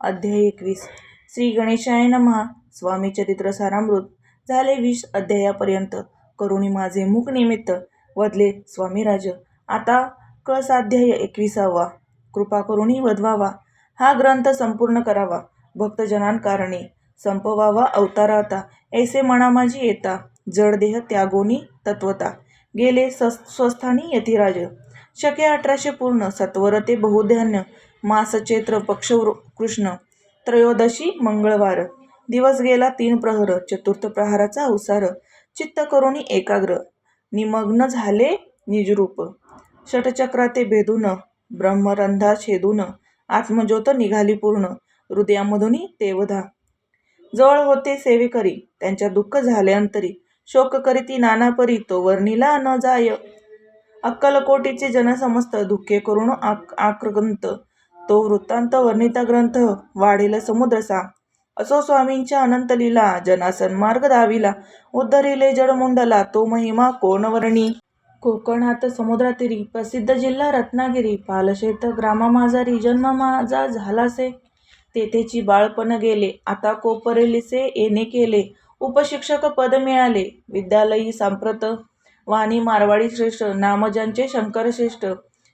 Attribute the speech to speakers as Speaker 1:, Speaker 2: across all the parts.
Speaker 1: अध्याय एकवीस. श्री गणेशाय नमहा स्वामी चरित्र सारामृत. झाले वीस अध्यायापर्यंत. करुणी माझे मुख निमित्त वदले स्वामीराज आता कळसाध्याय एकविसावा. कृपा करुणी वधवावा हा ग्रंथ संपूर्ण करावा. भक्तजनांकारणे संपवावा अवताराता ऐसे म्हणा माझी येता जडदेह त्यागोनी तत्वता. गेले सस स्वस्थानी यतिराज. शके अठराशे पूर्ण. सत्वर ते बहुधान्य मास चैत्र पक्ष वृ- कृष्ण त्रयोदशी मंगळवार. दिवस गेला तीन प्रहर चतुर्थ प्रहाराचा अवसार चित्त करुणी एकाग्र. निमग्न झाले निजरूप. षटचक्रा ते भेदून ब्रह्मरंधा छेदून आत्मज्योत निघाली पूर्ण. हृदयामधून तेवधा. जवळ होते सेवेकरी. त्यांच्या दुःख झाले अंतरी शोक करीती नाना परी तो वर्णिला न जाय. अक्कलकोटीचे जनसमस्त दुःखे करून आक आक्रगंत. तो वृत्तांत वर्णिता ग्रंथ वाढेल समुद्रसा. असो स्वामींच्या अनंत लीला जना सन्मार्ग दाविला उद्धरिले जडमुंडला तो महिमा कोण वर्णी? कोकणात समुद्रातीरी प्रसिद्ध जिल्हा रत्नागिरी पालशेत ग्रामा माझारी जन्म माझा झालासे. तेथेची बाळपण गेले आता कोपरेलिसे येणे केले उपशिक्षक पद मिळाले विद्यालयी सांप्रत वाणी मारवाडी श्रेष्ठ नामजांचे शंकर श्रेष्ठ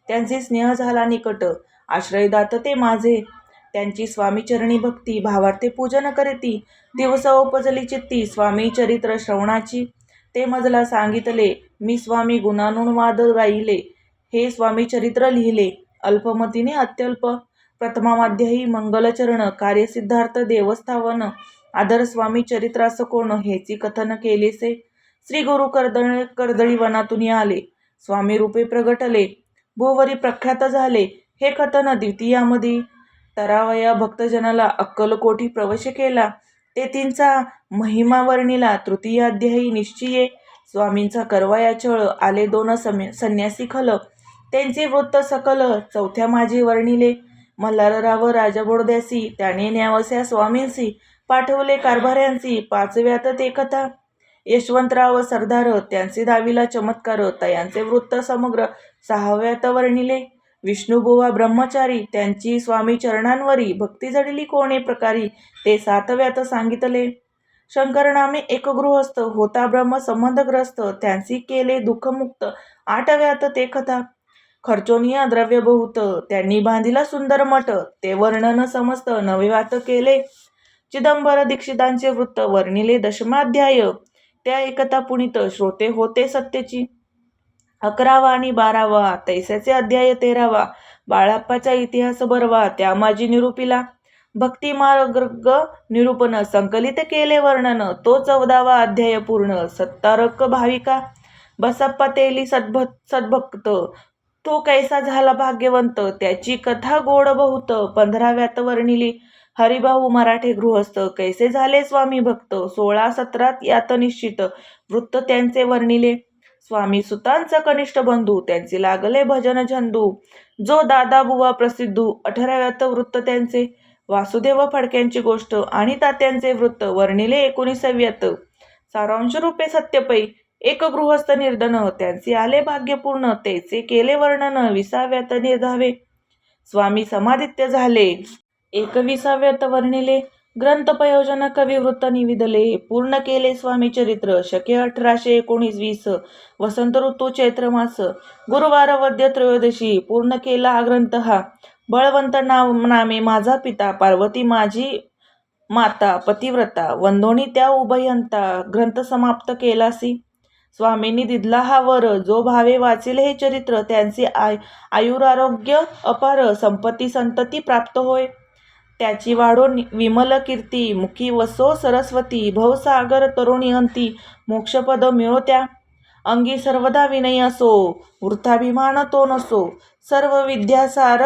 Speaker 1: त्यांचे स्नेह झाला निकट. आश्रयदात ते माझे. त्यांची स्वामीचरणी भक्ती भावार्थे पूजन करीती. दिवस उपजली चित्ती स्वामी चरित्र श्रवणाची. ते मजला सांगितले मी स्वामी गुणानुवाद गाईले हे स्वामी चरित्र लिहिले. अल्पमतीने अत्यल्प. प्रथमाध्यायी मंगलचरण कार्यसिद्धार्थ देवस्थावन. आदर स्वामी चरित्रास कोण हेची कथन केलेसे. श्री गुरु कर्दळ कर्दळी वनातून आले. स्वामी रूपे प्रगटले. भूवरी प्रख्यात झाले. हे कथन द्वितीयामध्ये तरावया भक्तजनाला अक्कलकोठी प्रवेश केला. तेथींचा महिमा वर्णिला तृतीयाध्यायी निश्चिये. स्वामींचा करवाया छळ आले दोन सम संन्यासी खल. त्यांचे वृत्त सकल चौथ्या माझे वर्णिले. मल्हारराव राजबोडद्यासी त्याने न्यावस्या स्वामींसी पाठवले कारभाऱ्यांसी पाचव्यात ते कथा यशवंतराव सरदार त्यांचे दाविला चमत्कार तयांचे वृत्त समग्र सहाव्यात वर्णिले विष्णुबुवा ब्रह्मचारी त्यांची स्वामी चरणांवरी भक्ती जडली कोणे प्रकारी ते सातव्यात सांगितले. शंकरनामे एकगृहस्थ होता ब्रह्म संबंधग्रस्त त्यांची केले दुःखमुक्त आठव्यात ते कथा. खर्चोनिया द्रव्य बहुत त्यांनी बांधिला सुंदर मठ ते वर्णन समस्त नवेवात केले. चिदंबर दीक्षितांचे वृत्त वर्णिले दशमाध्याय. त्या एकता पुणित श्रोते होते सत्तेची. अकरावा आणि बारावा तैसाचे अध्याय तेरावा बाळाप्पाचा इतिहास बरवा त्या माझी निरूपिला. भक्तिमार्ग निरूपण संकलित केले वर्णन तो चौदावा अध्याय पूर्ण सत्तारक भाविका. बसप्पा तेली सद्भ सद्भक्त तो कैसा झाला भाग्यवंत त्याची कथा गोड बहुत पंधराव्यात वर्णिली. हरिभाऊ मराठे गृहस्थ. कैसे झाले स्वामी भक्त? सोळा सतरात यात निश्चित. वृत्त त्यांचे वर्णिले. स्वामी सुतांचा कनिष्ठ बंधू त्यांचे लागले भजन झंदू जो दादा बुवा प्रसिद्धू अठराव्यात वृत्त त्यांचे. वासुदेव फडक्यांची गोष्ट आणि तात्यांचे वृत्त वर्णिले एकोणीसाव्यात. सारांश रूपे सत्यपै एक गृहस्थ निर्धन त्यांचे आले भाग्यपूर्ण तेचे केले वर्णन विसाव्यात निर्धावे. स्वामी समाधित्य झाले. एकविसाव्यात वर्णिले ग्रंथपयोजन कविवृत्त निविदले. पूर्ण केले स्वामी चरित्र. शके अठराशे एकोणीस वीस वसंत ऋतू चैत्र मास. गुरुवार वद्य त्रयोदशी. पूर्ण केला हा ग्रंथ हा. बळवंत नाव नामे माझा पिता पार्वती माझी माता पतिव्रता. वंदोणी त्या उभयंता ग्रंथ समाप्त केलासी स्वामींनी दिदला हा वर. जो भावे वाचेल हे चरित्र त्यांचे आय आयुरारोग्य अपार संपत्ती संतती प्राप्त होय. त्याची वाढो नि- विमल कीर्ती मुखी वसो सरस्वती भवसागर तरुणी अंती मोक्षपद मिळो त्या. अंगी सर्वदा विनय असो वृथाभिमान तो नसो. सर्व विद्यासार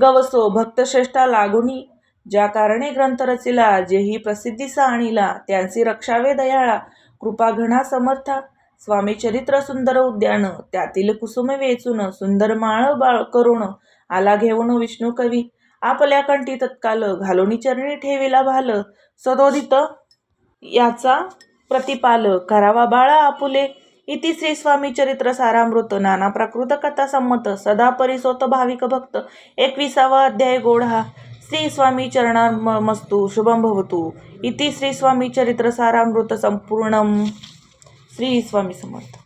Speaker 1: गवसो भक्तश्रेष्ठा लागुनी. ज्या कारणे ग्रंथ रचिला जेही प्रसिद्धीसा आणिला त्यांची रक्षावे दयाळा. कृपा घणा समर्था. स्वामी चरित्र सुंदर उद्यान त्यातील कुसुम वेचून सुंदर माळ बाळ करुण. आला घेऊन विष्णू कवी. आपल्या कंठी तत्काल घालोनी चरणी ठेविला भाल. सदोदित याचा प्रतिपाल करावा बाळा आपुले. इति श्री स्वामी चरित्र सारामृत. नाना प्राकृत कथा संमत. सदा परिसोत भाविक भक्त. एकविसावा अध्याय गोढा. श्री स्वामी चरणामस्तु शुभम भवतु. इति श्री स्वामी चरित्र सारामृत संपूर्ण श्री स्वामी समर्थ.